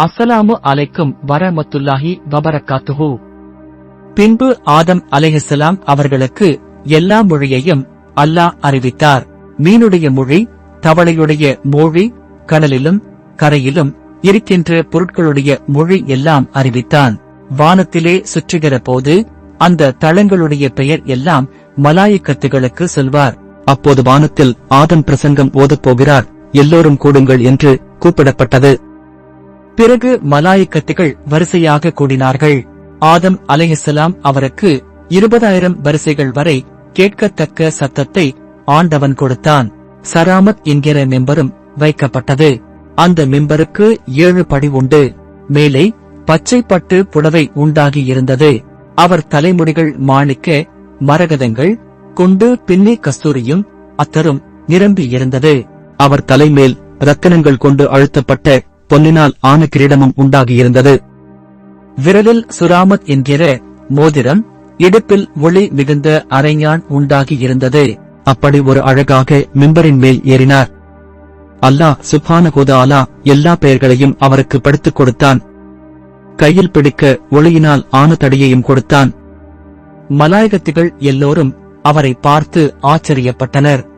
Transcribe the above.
அஸ்ஸலாமு அலைக்கும் வரமத்துல்லாஹி வபரக்காத்துஹு. பின்பு ஆதம் அலைஹிசலாம் அவர்களுக்கு எல்லா மொழியையும் அல்லாஹ் அறிவித்தார். மீனுடைய மொழி தவளையுடைய மொழி கடலிலும் கரையிலும் இருக்கின்ற பொருட்களுடைய மொழி எல்லாம் அறிவித்தான். வானத்திலே சுற்றுகிற போது அந்த தளங்களுடைய பெயர் எல்லாம் மலாயக்கத்துகளுக்கு சொல்வார். அப்போது வானத்தில் ஆதம் பிரசங்கம் ஓதப் போகிறார். எல்லோரும் கூடுங்கள் என்று கூப்பிடப்பட்டது. பிறகு மலாயிக்கத்துகள் வரிசையாக கூடினார்கள். ஆதம் அலையசலாம் அவருக்கு இருபதாயிரம் வரிசைகள் வரை கேட்கத்தக்க சத்தத்தை ஆண்டவன் கொடுத்தான். சராமத் என்கிற மெம்பரும் வைக்கப்பட்டது. அந்த மெம்பருக்கு ஏழு படி உண்டு. மேலே பச்சை பட்டு புடவை உண்டாகி இருந்தது. அவர் தலைமுடிகள் மாணிக்க மரகதங்கள் கொண்டு பின்னி கஸ்தூரியும் அத்தரும் நிரம்பி இருந்தது. அவர் தலைமேல் ரத்தனங்கள் கொண்டு அழுத்தப்பட்ட பொன்னினால் ஆன கிரீடமும் உண்டாகியிருந்தது. விரலில் சுராமத் என்கிற மோதிரம் இடுப்பில் ஒளி மிகுந்த அரைஞான் உண்டாகியிருந்தது. அப்படி ஒரு அழகாக மிம்பரின் மேல் ஏறினார். அல்லாஹ் சுப்ஹானஹு அலா எல்லா பெயர்களையும் அவருக்கு படித்துக் கொடுத்தான். கையில் பிடிக்க ஒளியினால் ஆன தடியையும் கொடுத்தான். மலாயகத்திகள் எல்லோரும் அவரை பார்த்து ஆச்சரியப்பட்டனர்.